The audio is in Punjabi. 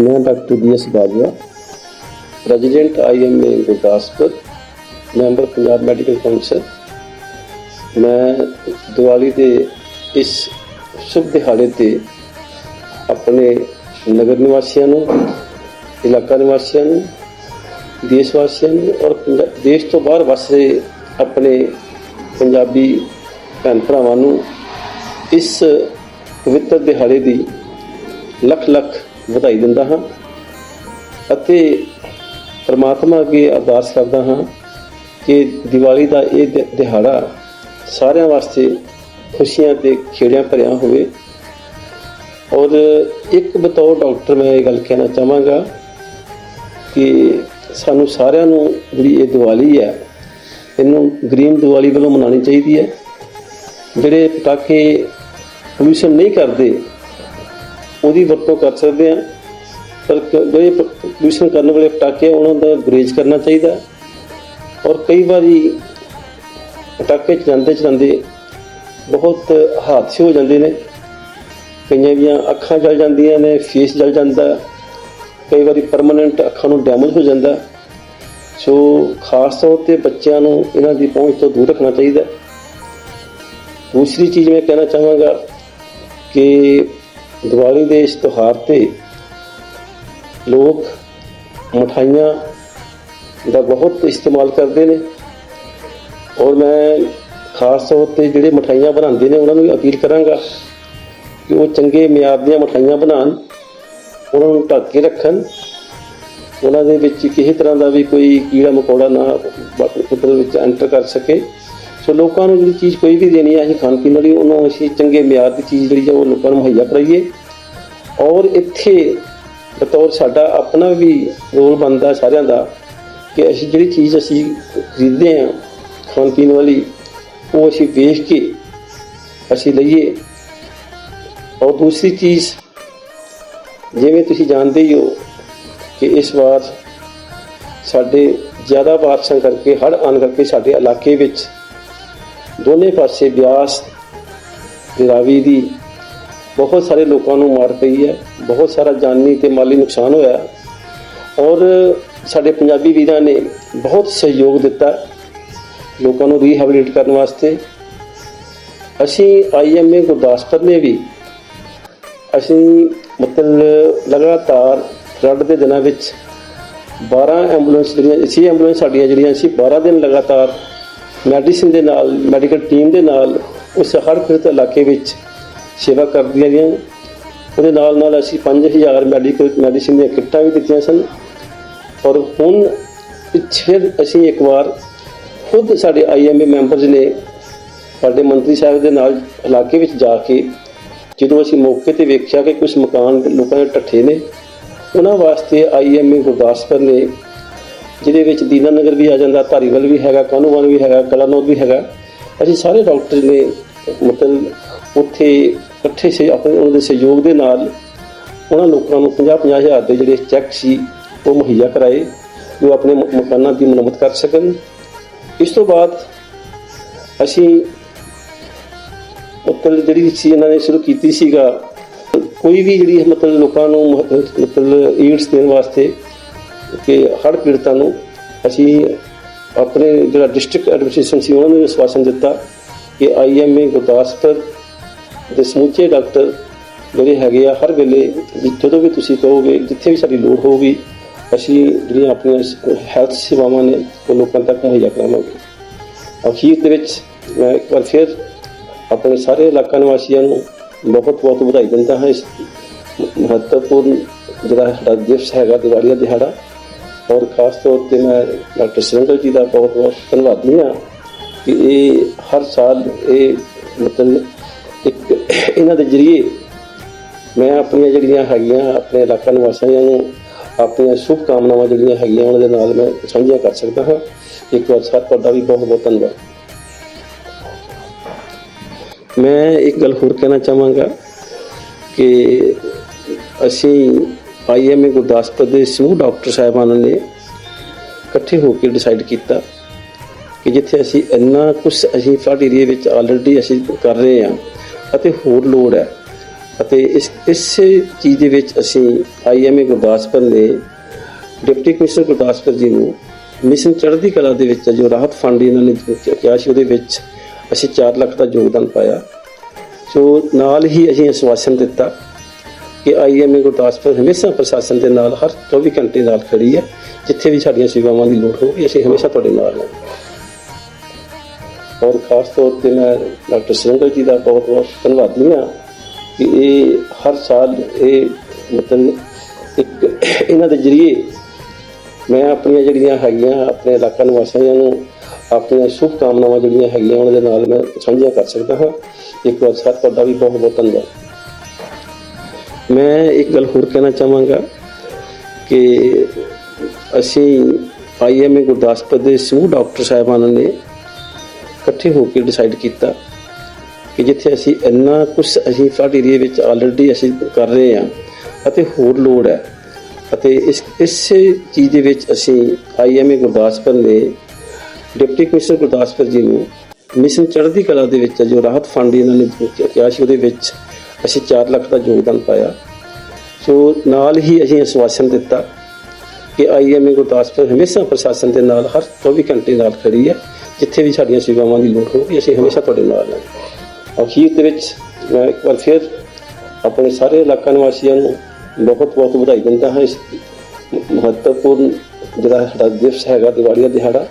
ਮੈਂ doctor B S Bajwa, president IMA Gurdaspur, member Punjab medical council ਮੈਂ ਦੀਵਾਲੀ ਦੇ ਇਸ ਸ਼ੁਭ ਦਿਹਾੜੇ ਤੇ ਆਪਣੇ ਨਗਰ ਨਿਵਾਸੀਆਂ ਨੂੰ, ਇਲਾਕਾ ਨਿਵਾਸੀਆਂ ਨੂੰ, ਦੇਸ਼ ਵਾਸੀਆਂ ਨੂੰ ਔਰ ਪੰਜਾ- ਦੇਸ਼ ਤੋਂ ਬਾਹਰ ਵਸ ਰਹੇ ਆਪਣੇ ਪੰਜਾਬੀ ਭੈਣ ਭਰਾਵਾਂ ਨੂੰ ਇਸ ਪਵਿੱਤਰ ਦਿਹਾੜੇ ਦੀ ਲੱਖ ਲੱਖ ਵਧਾਈ ਦਿੰਦਾ ਹਾਂ ਅਤੇ ਪ੍ਰਮਾਤਮਾ ਅੱਗੇ ਅਰਦਾਸ ਕਰਦਾ ਹਾਂ ਕਿ ਦੀਵਾਲੀ ਦਾ ਇਹ ਦਿਹਾੜਾ ਸਾਰਿਆਂ ਵਾਸਤੇ ਖੁਸ਼ੀਆਂ ਤੇ ਖੇੜਿਆਂ ਭਰਿਆ ਹੋਵੇ। ਔਰ ਇੱਕ ਬਤੌਰ ਡਾਕਟਰ ਮੈਂ ਇਹ ਗੱਲ ਕਹਿਣਾ ਚਾਹਾਂਗਾ ਕਿ ਸਾਨੂੰ ਸਾਰਿਆਂ ਨੂੰ ਜਿਹੜੀ ਇਹ ਦੀਵਾਲੀ ਹੈ, ਇਹਨੂੰ ਗ੍ਰੀਨ ਦੀਵਾਲੀ ਵੱਲੋਂ ਮਨਾਉਣੀ ਚਾਹੀਦੀ ਹੈ। ਜਿਹੜੇ ਪਟਾਕੇ ਪੋਲੂਸ਼ਨ ਨਹੀਂ ਕਰਦੇ ਉਹਦੀ ਵਰਤੋਂ ਕਰ ਸਕਦੇ ਆ ਪਰ ਕ- ਜਿਹੜੇ ਪੋਲੂਸ਼ਨ ਕਰਨ ਵਾਲੇ ਪਟਾਕੇ ਉਹਨਾਂ ਦਾ ਗੁਰੇਜ਼ ਕਰਨਾ ਚਾਹੀਦਾ ਔਰ ਕਈ ਵਾਰੀ ਪਟਾਕੇ ਚਲਾਉਂਦੇ ਚਲਾਉਂਦੇ ਬਹੁਤ ਹਾਦਸੇ ਹੋ ਜਾਂਦੇ ਨੇ। ਕਈਆਂ ਦੀਆਂ ਅੱਖਾਂ ਜਲ ਜਾਂਦੀਆਂ ਨੇ ਫੇਸ ਜਲ ਜਾਂਦਾ ਕਈ ਵਾਰੀ ਪਰਮਨੈਂਟ ਅੱਖਾਂ ਨੂੰ ਡੈਮੇਜ ਹੋ ਜਾਂਦਾ ਸੋ ਖਾਸ ਤੌਰ ਤੇ ਬੱਚਿਆਂ ਨੂੰ ਇਹਨਾਂ ਦੀ ਪਹੁੰਚ ਤੋਂ ਦੂਰ ਰੱਖਣਾ ਚਾਹੀਦਾ ਦੂਸਰੀ ਚੀਜ਼ ਮੈਂ ਕਹਿਣਾ ਚਾਹਾਂਗਾ ਕਿ ਦੀਵਾਲੀ ਦੇ ਇਸ ਤਿਉਹਾਰ ਤੇ ਲੋਕ ਮਠਾਈਆਂ ਦਾ ਬਹੁਤ ਇਸਤੇਮਾਲ ਕਰਦੇ ਨੇ। ਔਰ ਮੈਂ ਖਾਸ ਤੌਰ ਤੇ ਜਿਹੜੇ ਮਠਾਈਆਂ ਬਣਾਉਂਦੇ ਨੇ, ਉਹਨਾਂ ਨੂੰ ਵੀ ਅਪੀਲ ਕਰਾਂਗਾ ਕਿ ਉਹ ਚੰਗੇ ਮਿਆਰ ਦੀਆਂ ਮਠਾਈਆਂ ਬਣਾਉਣ, ਉਹਨਾਂ ਨੂੰ ਢੱਕ ਕੇ ਰੱਖਣ। ਉਹਨਾਂ ਦੇ ਵਿੱਚ ਕਿਸੇ ਤਰ੍ਹਾਂ ਦਾ ਵੀ ਕੋਈ ਕੀੜਾ ਮਕੌੜਾ ਨਾ ਉਹਦੇ ਵਿੱਚ ਐਂਟਰ ਕਰ ਸਕੇ। ਸੋ ਲੋਕਾਂ ਨੂੰ ਜਿਹੜੀ ਚੀਜ਼ ਕੋਈ ਵੀ ਦੇਣੀ ਹੈ ਅਸੀਂ ਖਾਣ ਪੀਣ ਵਾਲੀ, ਉਹਨੂੰ ਅਸੀਂ ਚੰਗੇ ਮਿਆਰ ਦੀ ਚੀਜ਼ ਜਿਹੜੀ ਹੈ ਉਹ ਲੋਕਾਂ ਨੂੰ ਮੁਹੱਈਆ ਕਰਾਈਏ। ਔਰ ਇੱਥੇ ਬਤੌਰ ਸਾਡਾ ਆਪਣਾ ਵੀ ਰੋਲ ਬਣਦਾ ਸਾਰਿਆਂ ਦਾ ਕਿ ਅਸੀਂ ਜਿਹੜੀ ਚੀਜ਼ ਅਸੀਂ ਖਰੀਦਦੇ ਹਾਂ ਖਾਣ ਪੀਣ ਵਾਲੀ, ਉਹ ਅਸੀਂ ਵੇਚ ਕੇ ਅਸੀਂ ਲਈਏ। ਔਰ ਦੂਸਰੀ ਚੀਜ਼, ਜਿਵੇਂ ਤੁਸੀਂ ਜਾਣਦੇ ਹੀ ਹੋ ਕਿ ਇਸ ਵਾਰ ਸਾਡੇ ਜ਼ਿਆਦਾ ਬਾਰਿਸ਼ਾਂ ਕਰਕੇ, ਹੜ੍ਹ ਆਉਣ ਕਰਕੇ ਸਾਡੇ ਇਲਾਕੇ ਵਿੱਚ ਦੋਨੇ ਪਾਸੇ ਬਿਆਸ ਤੇ ਰਾਵੀ ਦੀ ਬਹੁਤ ਸਾਰੇ ਲੋਕਾਂ ਨੂੰ ਮਾਰ ਪਈ ਹੈ, ਬਹੁਤ ਸਾਰਾ ਜਾਨੀ ਤੇ ਮਾਲੀ ਨੁਕਸਾਨ ਹੋਇਆ ਔਰ ਸਾਡੇ ਪੰਜਾਬੀ ਵੀਰਾਂ ਨੇ ਬਹੁਤ ਸਹਿਯੋਗ ਦਿੱਤਾ ਲੋਕਾਂ ਨੂੰ ਰੀਹੈਬਿਲਿਟ ਕਰਨ ਵਾਸਤੇ। ਅਸੀਂ ਆਈਐਮਏ ਗੁਰਦਾਸਪੁਰ ਨੇ ਵੀ ਅਸੀਂ ਮਤਲਬ ਲਗਾਤਾਰ ਫਲੱਡ ਦੇ ਦਿਨਾਂ ਵਿੱਚ 12 ਐਂਬੂਲੈਂਸ ਜਿਹੜੀਆਂ ਸੀ ਐਂਬੂਲੈਂਸ ਸਾਡੀਆਂ ਜਿਹੜੀਆਂ ਸੀ 12 ਦਿਨ ਲਗਾਤਾਰ ਮੈਡੀਸਿਨ ਦੇ ਨਾਲ, ਮੈਡੀਕਲ ਟੀਮ ਦੇ ਨਾਲ, ਉਸ ਹਰ ਪੀੜਤ ਇਲਾਕੇ ਵਿੱਚ ਸੇਵਾ ਕਰਦੀਆਂ ਰਹੀਆਂ। ਉਹਦੇ ਨਾਲ ਨਾਲ ਅਸੀਂ 5000 ਮੈਡੀਕਲ, ਮੈਡੀਸਿਨ ਦੀਆਂ ਕਿੱਟਾਂ ਵੀ ਦਿੱਤੀਆਂ ਸਨ। ਔਰ ਹੁਣ ਪਿੱਛੇ ਅਸੀਂ ਇੱਕ ਵਾਰ ਖੁਦ ਸਾਡੇ ਆਈਐਮਏ ਮੈਂਬਰਸ ਨੇ ਸਾਡੇ ਮੰਤਰੀ ਸਾਹਿਬ ਦੇ ਨਾਲ ਇਲਾਕੇ ਵਿੱਚ ਜਾ ਕੇ ਜਦੋਂ ਅਸੀਂ ਮੌਕੇ ਤੇ ਵੇਖਿਆ ਕਿ ਕੁਝ ਮਕਾਨ ਲੋਕਾਂ ਦੇ ਟੱਠੇ ਨੇ, ਉਹਨਾਂ ਵਾਸਤੇ ਆਈਐਮਏ ਗੁਰਦਾਸਪੁਰ ਨੇ ਜਿਹਦੇ ਵਿੱਚ ਦੀਨਾਨਗਰ ਵੀ ਆ ਜਾਂਦਾ, ਧਾਰੀਵਾਲ ਵੀ ਹੈਗਾ ਕਾਨੂੰਵਾਨ ਵੀ ਹੈਗਾ, ਕਲਾਨੌਰ ਵੀ ਹੈਗਾ। ਅਸੀਂ ਸਾਰੇ ਡਾਕਟਰ ਨੇ ਮਤਲਬ ਉੱਥੇ ਇਕੱਠੇ ਸੇ ਆਪਣੇ ਉਹਨਾਂ ਦੇ ਸਹਿਯੋਗ ਦੇ ਨਾਲ ਉਹਨਾਂ ਲੋਕਾਂ ਨੂੰ 50-50 ਹਜ਼ਾਰ ਦੇ ਜਿਹੜੇ ਚੈੱਕ ਸੀ, ਉਹ ਮੁਹੱਈਆ ਕਰਾਏ, ਜੋ ਆਪਣੇ ਮਕਾਨਾਂ ਦੀ ਮੁਰੰਮਤ ਕਰ ਸਕਣ। ਇਸ ਤੋਂ ਬਾਅਦ ਅਸੀਂ ਮਤਲਬ ਜਿਹੜੀ ਸੀ ਇਹਨਾਂ ਨੇ ਸ਼ੁਰੂ ਕੀਤੀ ਸੀਗਾ, ਕੋਈ ਵੀ ਜਿਹੜੀ ਮਤਲਬ ਲੋਕਾਂ ਨੂੰ ਮਤਲਬ ਏਡਸ ਦੇਣ ਵਾਸਤੇ ਕਿ ਹੜ੍ਹ ਪੀੜਤਾਂ ਨੂੰ ਅਸੀਂ ਆਪਣੇ ਜਿਹੜਾ ਡਿਸਟ੍ਰਿਕਟ ਐਡਮਿਨਿਸਟ੍ਰੇਸ਼ਨ ਸੀ, ਉਹਨਾਂ ਨੂੰ ਵਿਸ਼ਵਾਸਨ ਦਿੱਤਾ ਕਿ ਆਈਐਮਏ ਗੁਰਦਾਸਪੁਰ ਦੇ ਸਮੁੱਚੇ ਡਾਕਟਰ ਜਿਹੜੇ ਹੈਗੇ ਆ, ਹਰ ਵੇਲੇ ਜਦੋਂ ਵੀ ਤੁਸੀਂ ਕਹੋਗੇ, ਜਿੱਥੇ ਵੀ ਸਾਡੀ ਲੋੜ ਹੋਊਗੀ, ਅਸੀਂ ਜਿਹੜੀਆਂ ਆਪਣੀਆਂ ਹੈਲਥ ਸੇਵਾਵਾਂ ਨੇ, ਉਹ ਲੋਕਾਂ ਤੱਕ ਮੁਹੱਈਆ ਕਰਾਵਾਂਗੇ। ਅਖੀਰ ਦੇ ਵਿੱਚ ਮੈਂ ਇੱਕ ਵਾਰ ਫਿਰ ਆਪਣੇ ਸਾਰੇ ਇਲਾਕਾ ਨਿਵਾਸੀਆਂ ਨੂੰ ਬਹੁਤ ਬਹੁਤ ਵਧਾਈ ਦਿੰਦਾ ਹਾਂ ਇਸ ਮਹੱਤਵਪੂਰਨ ਜਿਹੜਾ ਸਾਡਾ ਦਿਵਸ ਹੈਗਾ, ਦੀਵਾਲੀ ਦਾ ਦਿਹਾੜਾ। ਔਰ ਖਾਸ ਤੌਰ ਤੇ ਮੈਂ ਡਾਕਟਰ ਸੁਰਿੰਦਰ ਜੀ ਦਾ ਬਹੁਤ ਬਹੁਤ ਧੰਨਵਾਦੀ ਹਾਂ ਕਿ ਇਹ ਹਰ ਸਾਲ ਇਹ ਮਤਲਬ ਇੱਕ ਇਹਨਾਂ ਦੇ ਜਰੀਏ ਮੈਂ ਆਪਣੀਆਂ ਜਿਹੜੀਆਂ ਹੈਗੀਆਂ, ਆਪਣੇ ਇਲਾਕਾ ਨਿਵਾਸੀਆਂ ਨੂੰ ਆਪਣੀਆਂ ਸ਼ੁਭ ਕਾਮਨਾਵਾਂ ਜਿਹੜੀਆਂ ਹੈਗੀਆਂ ਉਹਨਾਂ ਦੇ ਨਾਲ ਮੈਂ ਸਾਂਝੀਆਂ ਕਰ ਸਕਦਾ ਹਾਂ। ਇੱਕ ਵਾਰ ਸਾਥ ਤੁਹਾਡਾ ਵੀ ਬਹੁਤ ਬਹੁਤ ਧੰਨਵਾਦ। ਮੈਂ ਇੱਕ ਗੱਲ ਹੋਰ ਕਹਿਣਾ ਚਾਹਾਂਗਾ ਕਿ ਅਸੀਂ ਆਈਐਮਏ ਗੁਰਦਾਸਪੁਰ ਦੇ ਸਮੂਹ ਡਾਕਟਰ ਸਾਹਿਬਾਨਾਂ ਨੇ ਇਕੱਠੇ ਹੋ ਕੇ ਡਿਸਾਈਡ ਕੀਤਾ ਕਿ ਜਿੱਥੇ ਅਸੀਂ ਇੰਨਾ ਕੁਝ ਅਸੀਂ ਫਲੱਡ ਏਰੀਆ ਵਿੱਚ ਆਲਰੇਡੀ ਅਸੀਂ ਕਰ ਰਹੇ ਹਾਂ ਅਤੇ ਹੋਰ ਲੋੜ ਹੈ ਅਤੇ ਇਸ, ਇਸੇ ਚੀਜ਼ ਦੇ ਵਿੱਚ ਅਸੀਂ ਆਈਐਮਏ ਗੁਰਦਾਸਪੁਰ ਨੇ ਡਿਪਟੀ ਕਮਿਸ਼ਨਰ ਗੁਰਦਾਸਪੁਰ ਜੀ ਨੂੰ ਮਿਸ਼ਨ ਚੜ੍ਹਦੀ ਕਲਾ ਦੇ ਵਿੱਚ ਜੋ ਰਾਹਤ ਫੰਡ ਇਹਨਾਂ ਨੇ ਕਿਹਾ ਸੀ ਉਹਦੇ ਵਿੱਚ ਅਸੀਂ 4 ਲੱਖ ਦਾ ਯੋਗਦਾਨ ਪਾਇਆ। ਸੋ ਨਾਲ ਹੀ ਅਸੀਂ ਆਸ਼ਵਾਸਨ ਦਿੱਤਾ ਕਿ ਆਈਐਮਏ ਗੁਰਦਾਸਪੁਰ ਹਮੇਸ਼ਾ ਪ੍ਰਸ਼ਾਸਨ ਦੇ ਨਾਲ, ਹਰ 24 ਘੰਟੇ ਨਾਲ ਖੜੀ ਹੈ। ਜਿੱਥੇ ਵੀ ਸਾਡੀਆਂ ਸੇਵਾਵਾਂ ਦੀ ਲੋੜ ਹੋਵੇ ਅਸੀਂ ਹਮੇਸ਼ਾ ਤੁਹਾਡੇ ਨਾਲ ਹਾਂ। ਔਰ ਖਾਸ ਤੌਰ ਤੇ ਮੈਂ ਡਾਕਟਰ ਸਿੰਘਲ ਜੀ ਦਾ ਬਹੁਤ ਬਹੁਤ ਧੰਨਵਾਦੀ ਹਾਂ ਕਿ ਇਹ ਹਰ ਸਾਲ ਇਹ ਮਤਲਬ ਇੱਕ ਇਹਨਾਂ ਦੇ ਜਰੀਏ ਮੈਂ ਆਪਣੀਆਂ ਜਿਹੜੀਆਂ ਹੈਗੀਆਂ, ਆਪਣੇ ਇਲਾਕਾ ਨਿਵਾਸੀਆਂ ਨੂੰ ਆਪਣੀਆਂ ਸ਼ੁਭ ਕਾਮਨਾਵਾਂ ਜਿਹੜੀਆਂ ਹੈਗੀਆਂ, ਉਹਨਾਂ ਦੇ ਨਾਲ ਮੈਂ ਸਾਂਝੀਆਂ ਕਰ ਸਕਦਾ ਹਾਂ। ਇੱਕ ਵਾਰ ਸਾਥ ਤੁਹਾਡਾ ਵੀ ਬਹੁਤ ਬਹੁਤ ਧੰਨਵਾਦ। ਮੈਂ ਇੱਕ ਗੱਲ ਹੋਰ ਕਹਿਣਾ ਚਾਹਾਂਗਾ ਕਿ ਅਸੀਂ ਆਈਐਮਏ ਗੁਰਦਾਸਪੁਰ ਦੇ ਸਮੂਹ ਡਾਕਟਰ ਸਾਹਿਬਾਨਾਂ ਨੇ ਇਕੱਠੇ ਹੋ ਕੇ ਡਿਸਾਈਡ ਕੀਤਾ ਕਿ ਜਿੱਥੇ ਅਸੀਂ ਇੰਨਾ ਕੁਝ ਅਸੀਂ ਸਾਡੇ ਏਰੀਆ ਵਿੱਚ ਆਲਰੇਡੀ ਅਸੀਂ ਕਰ ਰਹੇ ਹਾਂ ਅਤੇ ਹੋਰ ਲੋੜ ਹੈ ਅਤੇ ਇਸ, ਇਸੇ ਚੀਜ਼ ਦੇ ਵਿੱਚ ਅਸੀਂ ਆਈਐਮਏ ਗੁਰਦਾਸਪੁਰ ਨੇ ਡਿਪਟੀ ਕਮਿਸ਼ਨਰ ਗੁਰਦਾਸਪੁਰ ਜੀ ਨੂੰ ਮਿਸ਼ਨ ਚੜ੍ਹਦੀ ਕਲਾ ਦੇ ਵਿੱਚ ਜੋ ਰਾਹਤ ਫੰਡ ਇਹਨਾਂ ਨੇ ਕਿਹਾ ਸੀ ਉਹਦੇ ਵਿੱਚ ਅਸੀਂ 4 ਲੱਖ ਦਾ ਯੋਗਦਾਨ ਪਾਇਆ। ਸੋ ਨਾਲ ਹੀ ਅਸੀਂ ਆਸ਼ਵਾਸਨ ਦਿੱਤਾ ਕਿ ਆਈਐਮਏ ਗੁਰਦਾਸਪੁਰ ਹਮੇਸ਼ਾ ਪ੍ਰਸ਼ਾਸਨ ਦੇ ਨਾਲ, ਹਰ 24 ਘੰਟੇ ਨਾਲ ਖੜੀ ਹੈ। ਜਿੱਥੇ ਵੀ ਸਾਡੀਆਂ ਸੇਵਾਵਾਂ ਦੀ ਲੋੜ ਹੋਵੇ, ਅਸੀਂ ਹਮੇਸ਼ਾ ਤੁਹਾਡੇ ਨਾਲ ਹਾਂ। ਅਖੀਰ ਦੇ ਵਿੱਚ ਮੈਂ ਇੱਕ ਵਾਰ ਫਿਰ ਆਪਣੇ ਸਾਰੇ ਇਲਾਕਾ ਨਿਵਾਸੀਆਂ ਨੂੰ ਬਹੁਤ ਬਹੁਤ ਵਧਾਈ ਦਿੰਦਾ ਹਾਂ। ਇਸ ਮਹੱਤਵਪੂਰਨ ਜਿਹੜਾ ਸਾਡਾ ਦਿਵਸ ਹੈਗਾ, ਦੀਵਾਲੀ ਦਾ ਦਿਹਾੜਾ